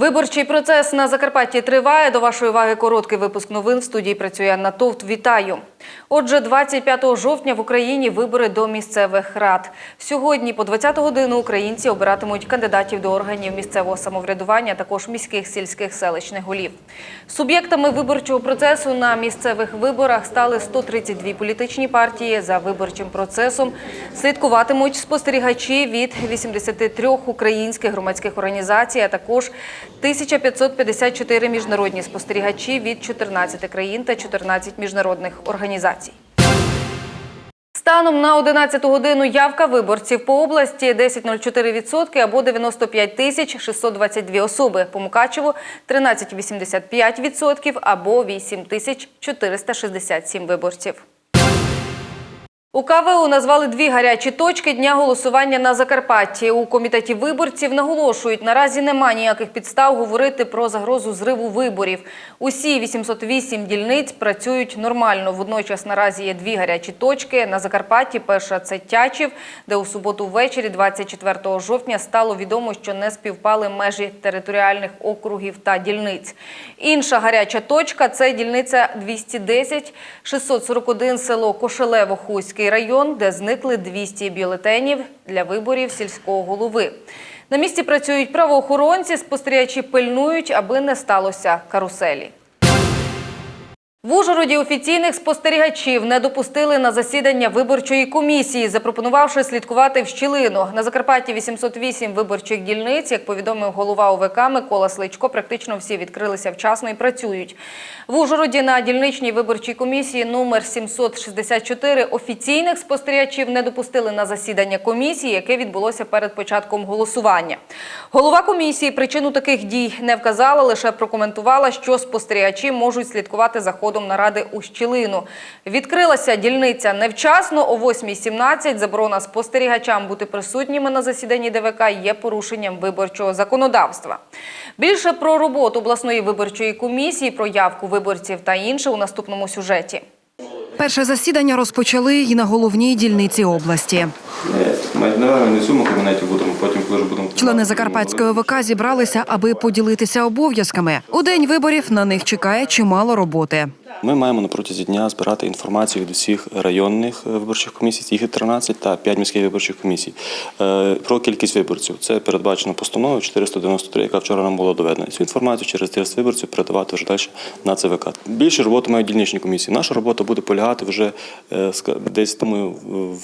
Виборчий процес на Закарпатті триває. До вашої уваги короткий випуск новин. В студії працює Анна Товт. Вітаю. Отже, 25 жовтня в Україні вибори до місцевих рад. Сьогодні по 20 годину українці обиратимуть кандидатів до органів місцевого самоврядування, також міських сільських селищних голів. Суб'єктами виборчого процесу на місцевих виборах стали 132 політичні партії. За виборчим процесом слідкуватимуть спостерігачі від 83 українських громадських організацій, а також 1554 міжнародні спостерігачі від 14 країн та 14 міжнародних організацій. Станом на 11 годину явка виборців по області 10,04% або 95 тисяч 622 особи. По Мукачеву 13,85% або 8 тисяч 467 виборців. У КВУ назвали дві гарячі точки дня голосування на Закарпатті. У комітеті виборців наголошують, наразі нема ніяких підстав говорити про загрозу зриву виборів. Усі 808 дільниць працюють нормально. Водночас наразі є дві гарячі точки. На Закарпатті перша – це Тячів, де у суботу ввечері 24 жовтня стало відомо, що не співпали межі територіальних округів та дільниць. Інша гаряча точка – це дільниця 210, 641 село Кошелево-Хуський район, де зникли 200 бюлетенів для виборів сільського голови. На місці працюють правоохоронці, спостерігачі пильнують, аби не сталося каруселі. В Ужгороді офіційних спостерігачів не допустили на засідання виборчої комісії, запропонувавши слідкувати в щілину. На Закарпатті 808 виборчих дільниць, як повідомив голова ОВК Микола Сличко, практично всі відкрилися вчасно і працюють. В Ужгороді на дільничній виборчій комісії номер 764 офіційних спостерігачів не допустили на засідання комісії, яке відбулося перед початком голосування. Голова комісії причину таких дій не вказала, лише прокоментувала, що спостерігачі можуть слідкувати за ходом наради у щілину. Відкрилася дільниця невчасно о 8.17. Заборона спостерігачам бути присутніми на засіданні ДВК є порушенням виборчого законодавства. Більше про роботу обласної виборчої комісії, про явку виборців та інше у наступному сюжеті. Перше засідання розпочали і на головній дільниці області. Члени Закарпатської ОВК зібралися, аби поділитися обов'язками. У день виборів на них чекає чимало роботи. Ми маємо на протязі дня збирати інформацію від усіх районних е, виборчих комісій, їх 13 та 5 міських виборчих комісій. Е, Про кількість виборців. Це передбачено постановою 493, яка вчора нам була доведена. Цю інформацію через 30 виборців передавати вже далі на ЦВК. Більше роботи мають дільничні комісії. Наша робота буде полягати вже е, десь в-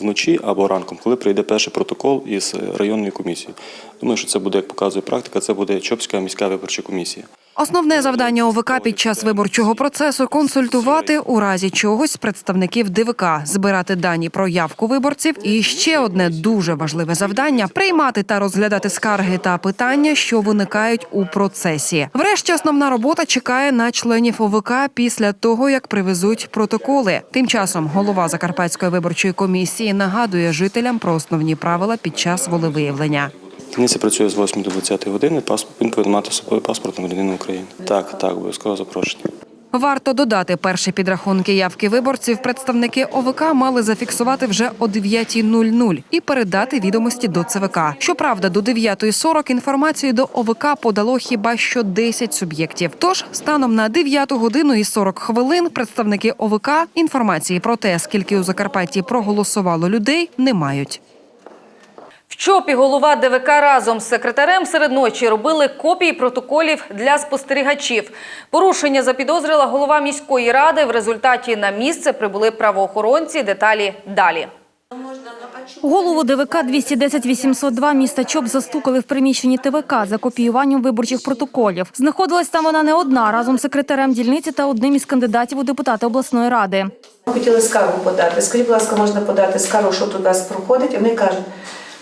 вночі або ранком, коли прийде перший протокол із районної комісії. Думаю, що це буде, як показує практика, це буде Чопська міська виборча комісія. Основне завдання ОВК під час виборчого процесу консультувати у разі чогось представників ДВК, збирати дані про явку виборців. І ще одне дуже важливе завдання приймати та розглядати скарги та питання, що виникають у процесі. Врешті основна робота чекає на членів ОВК після того, як привезуть протоколи. Тим часом голова Закарпатської виборчої комісії нагадує жителям про основні правила під час волевиявлення. Дільниця працює з 8 до 20 години. Він повинен мати з собою паспорт громадянина України. Так, так, обов'язково запрошення. Варто додати, перші підрахунки явки виборців представники ОВК мали зафіксувати вже о 9.00 і передати відомості до ЦВК. Щоправда, до 9.40 інформацію до ОВК подало хіба що 10 суб'єктів. Тож станом на 9 годину і 40 хвилин представники ОВК інформації про те, скільки у Закарпатті проголосувало людей, не мають. В ЧОПі голова ДВК разом з секретарем серед ночі робили копії протоколів для спостерігачів. Порушення запідозрила голова міської ради. В результаті на місце прибули правоохоронці. Деталі далі. Голову ДВК 210-802 міста Чоп застукали в приміщенні ТВК за копіюванням виборчих протоколів. Знаходилась там вона не одна, разом з секретарем дільниці та одним із кандидатів у депутати обласної ради. Ми хотіли скаргу подати. Скажіть, будь ласка, можна подати скаргу, що тут у вас проходить? І вони кажуть,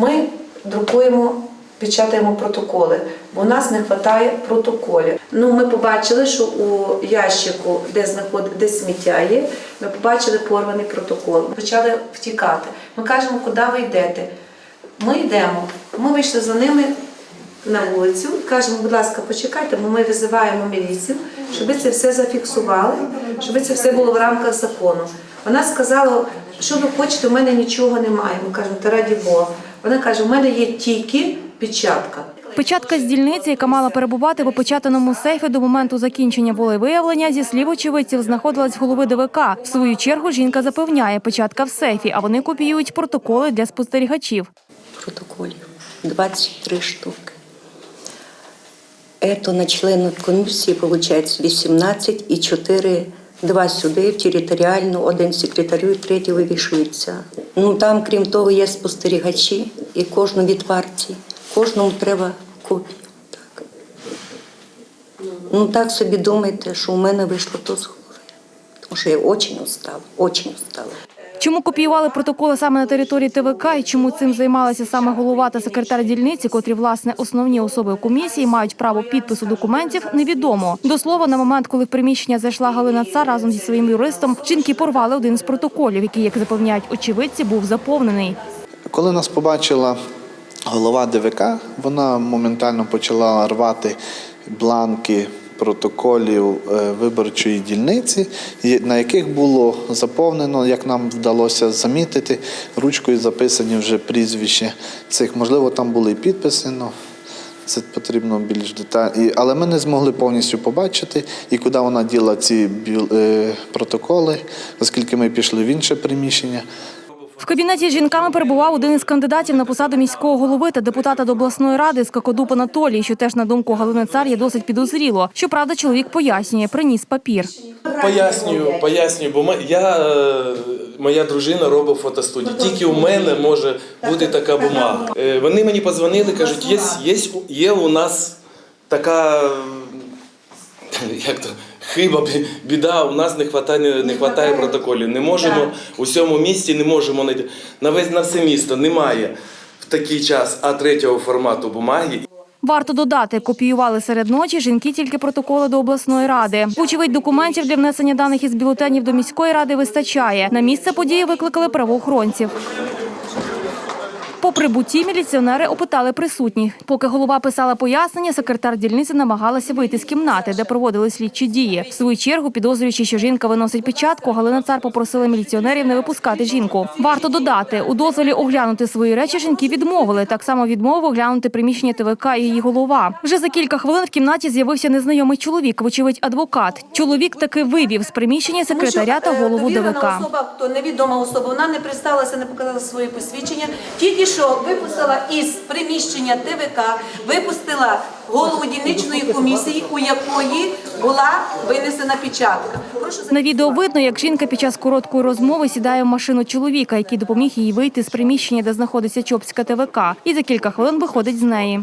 ми друкуємо, печатаємо протоколи, бо у нас не вистачає протоколів. Ну, ми побачили, що у ящику, де знаходить, де сміття є, ми побачили порваний протокол. Ми почали втікати. Ми кажемо, куди ви йдете? Ми йдемо. Ми вийшли за ними на вулицю, кажемо, будь ласка, почекайте, бо ми визиваємо міліцію, щоб це все зафіксували, щоб це все було в рамках закону. Вона сказала, що ви хочете, у мене нічого немає. Ми кажемо, та раді Бога. Вона каже, у мене є тільки печатка. Печатка з дільниці, яка мала перебувати в опечатаному сейфі до моменту закінчення волевиявлення, зі слів очевидців, знаходилась в голови ДВК. В свою чергу жінка запевняє, печатка в сейфі, а вони копіюють протоколи для спостерігачів. протоколів 23 штуки. Ето на члена комісії, виходить, 18 і 4, два сюди, в територіальну, один секретарю, і третій вивішується. Ну там, крім того, є спостерігачі, і кожну від партії, кожному треба копію. Так. Ну так собі думайте, що у мене вийшло то з голови. Тому що я дуже устала, дуже устала. Чому копіювали протоколи саме на території ТВК і чому цим займалися саме голова та секретар дільниці, котрі власне основні особи комісії мають право підпису документів, невідомо. До слова, на момент, коли в приміщення зайшла Галина Цар разом зі своїм юристом, жінки порвали один з протоколів, який, як запевняють очевидці, був заповнений. Коли нас побачила голова ДВК, вона моментально почала рвати бланки протоколів е, виборчої дільниці, на яких було заповнено, як нам вдалося замітити, ручкою записані вже прізвища цих. Можливо, там були і підписи, але це потрібно більш детально. Але ми не змогли повністю побачити, і куди вона діла ці е, протоколи, оскільки ми пішли в інше приміщення. В кабінеті з жінками перебував один із кандидатів на посаду міського голови та депутата до обласної ради Скакодуб Анатолій, що теж на думку Галини Цар є досить підозріло. Щоправда, чоловік пояснює, приніс папір. Пояснюю, пояснюю, бо ма- я, е, моя дружина робить фотостудію. Тільки у мене може бути така бумага. Е, Вони мені подзвонили, кажуть, є, є, є у нас така як то, хиба, бі- біда, у нас не хватає, не хватає протоколів. Не можемо у всьому місті, не можемо знайти. На весь на все місто немає в такий час А3 формату бумаги. Варто додати, копіювали серед ночі жінки тільки протоколи до обласної ради. Вочевидь, документів для внесення даних із бюлетенів до міської ради вистачає. На місце події викликали правоохоронців. По прибутті міліціонери опитали присутніх. Поки голова писала пояснення, секретар дільниці намагалася вийти з кімнати, де проводили слідчі дії. В свою чергу, підозрюючи, що жінка виносить печатку, Галина Цар попросила міліціонерів не випускати жінку. Варто додати, у дозволі оглянути свої речі жінки відмовили. Так само відмовив оглянути приміщення ТВК і її голова. Вже за кілька хвилин в кімнаті з'явився незнайомий чоловік, вочевидь, адвокат. Чоловік таки вивів з приміщення секретаря та е, голову ДВК. Особа, хто невідома особа, вона не представилася, не показала своє посвідчення. Тільки що випустила із приміщення ТВК, випустила голову дільничної комісії, у якої була винесена печатка. Прошу На відео видно, як жінка під час короткої розмови сідає в машину чоловіка, який допоміг їй вийти з приміщення, де знаходиться Чопська ТВК, і за кілька хвилин виходить з неї.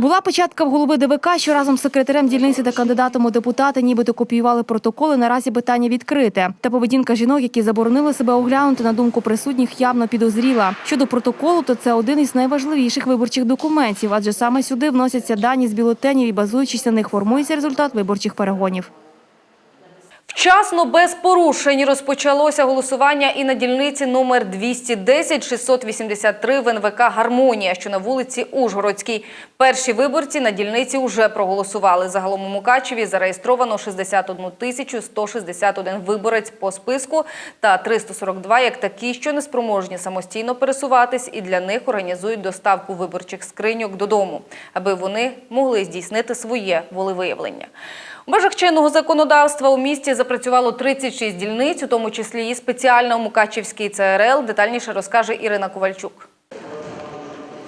Була початка в голови ДВК, що разом з секретарем дільниці та кандидатом у депутати нібито копіювали протоколи. Наразі питання відкрите. Та поведінка жінок, які заборонили себе оглянути, на думку присутніх, явно підозріла. Щодо протоколу, то це один із найважливіших виборчих документів, адже саме сюди вносяться дані з бюлетенів і базуючись на них формується результат виборчих перегонів. Вчасно без порушень розпочалося голосування і на дільниці номер 210 683 в НВК «Гармонія», що на вулиці Ужгородській. Перші виборці на дільниці вже проголосували. Загалом у Мукачеві зареєстровано 61 тисячу 161 виборець по списку та 342 як такі, що не спроможні самостійно пересуватись, і для них організують доставку виборчих скриньок додому, аби вони могли здійснити своє волевиявлення. У межах чинного законодавства у місті запрацювало 36 дільниць, у тому числі і спеціальна у Мукачівській ЦРЛ. Детальніше розкаже Ірина Ковальчук.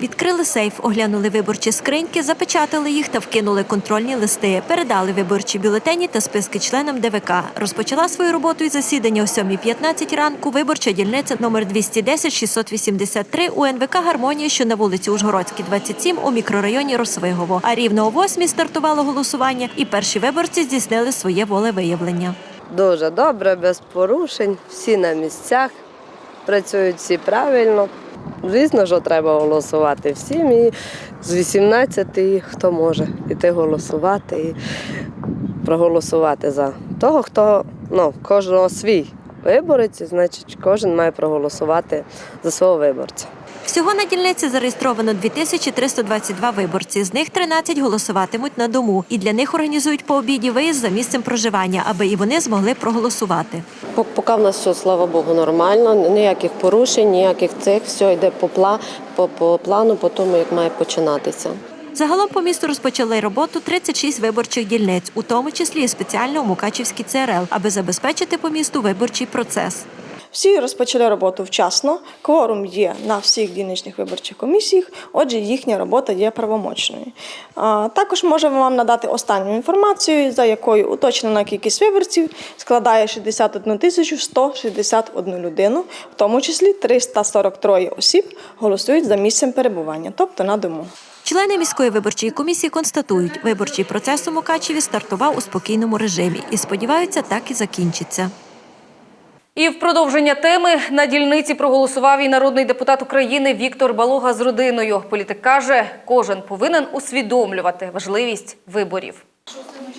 Відкрили сейф, оглянули виборчі скриньки, запечатали їх та вкинули контрольні листи. Передали виборчі бюлетені та списки членам ДВК. Розпочала свою роботу і засідання о 7.15 ранку виборча дільниця номер 210-683 у НВК «Гармонія», що на вулиці Ужгородській, 27 у мікрорайоні Росвигово. А рівно о 8 стартувало голосування, і перші виборці здійснили своє волевиявлення. Дуже добре, без порушень, всі на місцях, працюють всі правильно. Звісно, що треба голосувати всім і з 18 хто може іти голосувати і проголосувати за того, хто ну, кожного свій виборець, значить кожен має проголосувати за свого виборця. Всього на дільниці зареєстровано 2322 виборці. З них 13 голосуватимуть на дому. І для них організують по обіді виїзд за місцем проживання, аби і вони змогли проголосувати. Поки в нас все, слава Богу, нормально, ніяких порушень, ніяких цих, все йде по, пла, по, по плану, по тому, як має починатися. Загалом по місту розпочали роботу 36 виборчих дільниць, у тому числі і спеціально у Мукачівській ЦРЛ, аби забезпечити по місту виборчий процес. Всі розпочали роботу вчасно. Кворум є на всіх дільничних виборчих комісіях, отже, їхня робота є правомочною. Також можемо вам надати останню інформацію, за якою уточнена кількість виборців складає 61 тисячу 161 людину, в тому числі 343 осіб голосують за місцем перебування, тобто на дому. Члени міської виборчої комісії констатують, виборчий процес у Мукачеві стартував у спокійному режимі і сподіваються, так і закінчиться. І в продовження теми на дільниці проголосував і народний депутат України Віктор Балога з родиною. Політик каже, кожен повинен усвідомлювати важливість виборів.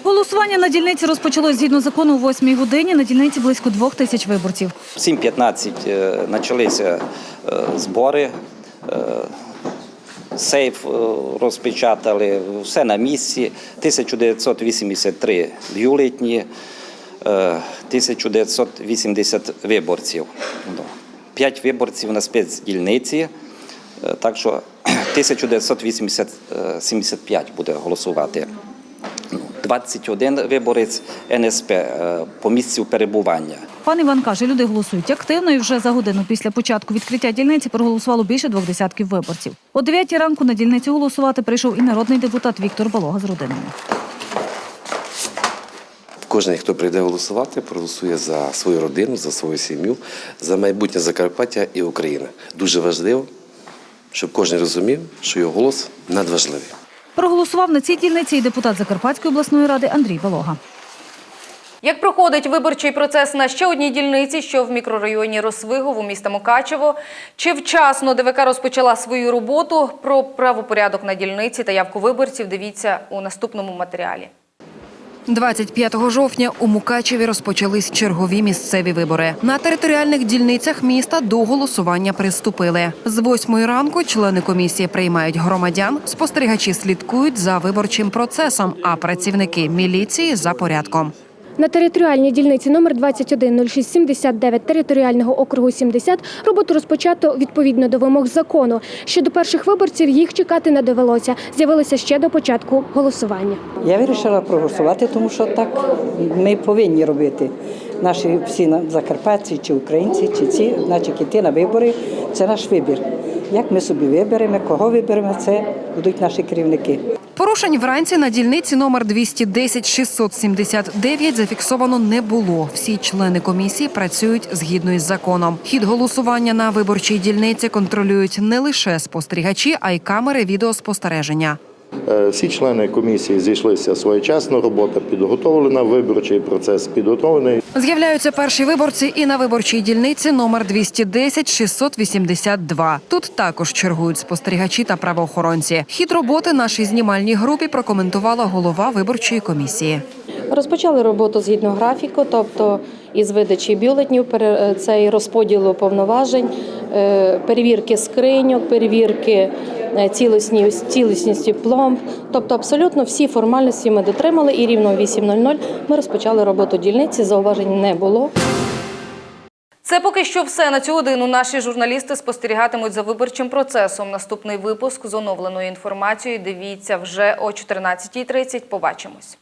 Голосування на дільниці розпочалось згідно закону о 8 годині. На дільниці близько двох тисяч виборців. В 7.15 е, почалися е, збори, е, сейф розпечатали, все на місці. 1983 бюлетні, 1980 виборців. Ну, П'ять виборців на спецдільниці, е, так що 1975 буде голосувати. Ну, 21 виборець НСП е, по місцю перебування. Пан Іван каже, люди голосують активно і вже за годину після початку відкриття дільниці проголосувало більше двох десятків виборців. О 9 ранку на дільницю голосувати прийшов і народний депутат Віктор Балога з родиною. Кожен, хто прийде голосувати, проголосує за свою родину, за свою сім'ю, за майбутнє Закарпаття і України. Дуже важливо, щоб кожен розумів, що його голос надважливий. Проголосував на цій дільниці і депутат Закарпатської обласної ради Андрій Балога. Як проходить виборчий процес на ще одній дільниці, що в мікрорайоні Росвигову міста Мукачево? Чи вчасно ДВК розпочала свою роботу? Про правопорядок на дільниці та явку виборців дивіться у наступному матеріалі. 25 жовтня у Мукачеві розпочались чергові місцеві вибори. На територіальних дільницях міста до голосування приступили. З восьмої ранку члени комісії приймають громадян, спостерігачі слідкують за виборчим процесом, а працівники міліції за порядком. На територіальній дільниці номер 210679 територіального округу 70 роботу розпочато відповідно до вимог закону. Щодо перших виборців їх чекати не довелося. З'явилися ще до початку голосування. Я вирішила проголосувати, тому що так ми повинні робити. Наші всі закарпатці чи українці, чи ці, значить, іти на вибори це наш вибір. Як ми собі виберемо, кого виберемо, це будуть наші керівники. Порушень вранці на дільниці номер 210 679 зафіксовано не було. Всі члени комісії працюють згідно із законом. Хід голосування на виборчій дільниці контролюють не лише спостерігачі, а й камери відеоспостереження. Е, Всі члени комісії зійшлися своєчасно. Робота підготовлена, виборчий процес підготовлений. З'являються перші виборці і на виборчій дільниці номер 210 682. Тут також чергують спостерігачі та правоохоронці. Хід роботи нашій знімальній групі прокоментувала голова виборчої комісії. Розпочали роботу згідно графіку, тобто із видачі бюлетнів, пере- це і розподілу повноважень, е, перевірки скриньок, перевірки е, цілісності пломб. Тобто абсолютно всі формальності ми дотримали і рівно о 8.00 ми розпочали роботу дільниці, зауважень не було. Це поки що все на цю годину. Наші журналісти спостерігатимуть за виборчим процесом. Наступний випуск з оновленою інформацією. Дивіться вже о 14.30. Побачимось.